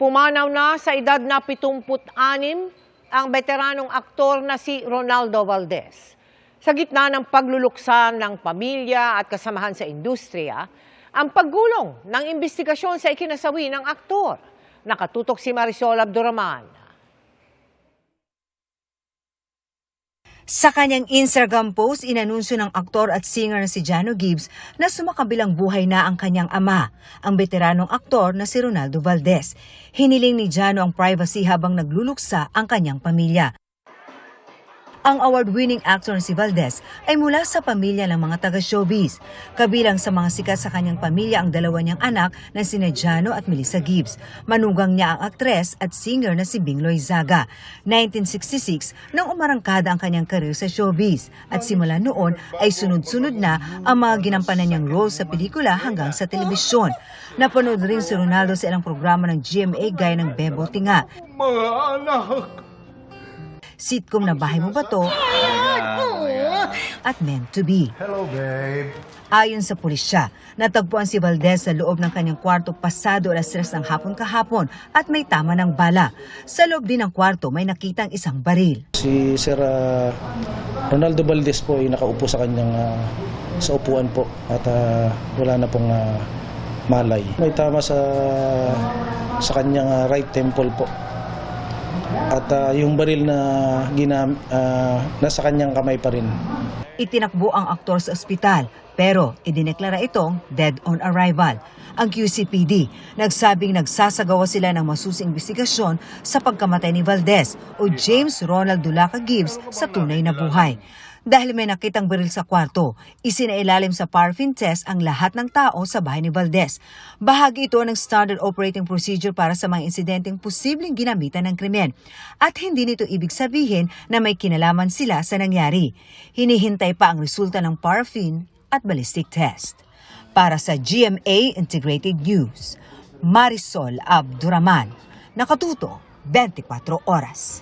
Pumanaw na sa edad na 76 ang veteranong aktor na si Ronaldo Valdez. Sa gitna ng pagluluksa ng pamilya at kasamahan sa industriya, ang paggulong ng investigasyon sa ikinasawi ng aktor. Nakatutok si Marisol Abduraman. Sa kanyang Instagram post, inanunsyo ng aktor at singer na si Jano Gibbs na sumakabilang buhay na ang kanyang ama, ang veteranong aktor na si Ronaldo Valdez. Hiniling ni Jano ang privacy habang nagluluksa ang kanyang pamilya. Ang award-winning actor na si Valdez ay mula sa pamilya ng mga taga-showbiz. Kabilang sa mga sikat sa kanyang pamilya ang dalawa niyang anak na sina Jano at Melissa Gibbs. Manugang niya ang aktres at singer na si Bing Loizaga. 1966 nang umarangkada ang kanyang karir sa showbiz. At simula noon ay sunod-sunod na ang mga ginampanan niyang role sa pelikula hanggang sa telebisyon. Napanood rin si Ronaldo sa ilang programa ng GMA gaya ng Bebo Tinga. Mga anak! Sitcom na Bahay Mo Ba To? at Meant to Be. Hello, babe. Ayon sa pulisya, natagpuan si Valdez sa loob ng kanyang kwarto pasado alas 3 ng hapon kahapon at may tama ng bala. Sa loob din ng kwarto may nakitang isang baril. Si Sir ah, Ronaldo Valdez po ay nakaupo sa kanyang ah, sa upuan po at ah, wala na pong ah, malay. May tama sa sa kanyang ah, right temple po. At ah, yung baril na ginam ah, nasa kanyang kamay pa rin. Itinakbo ang aktor sa ospital pero idineklara itong dead on arrival. Ang QCPD nagsabing nagsasagawa sila ng masusing investigasyon sa pagkamatay ni Valdez o James Ronald Dulaca Gibbs sa tunay na buhay. Dahil may nakitang baril sa kwarto, isinailalim sa paraffin test ang lahat ng tao sa bahay ni Valdez. Bahagi ito ng standard operating procedure para sa mga insidenteng posibleng ginamitan ng krimen. At hindi nito ibig sabihin na may kinalaman sila sa nangyari. Hinihintay pa ang resulta ng paraffin at ballistic test. Para sa GMA Integrated News, Marisol Abduraman, Nakatuto, 24 Oras.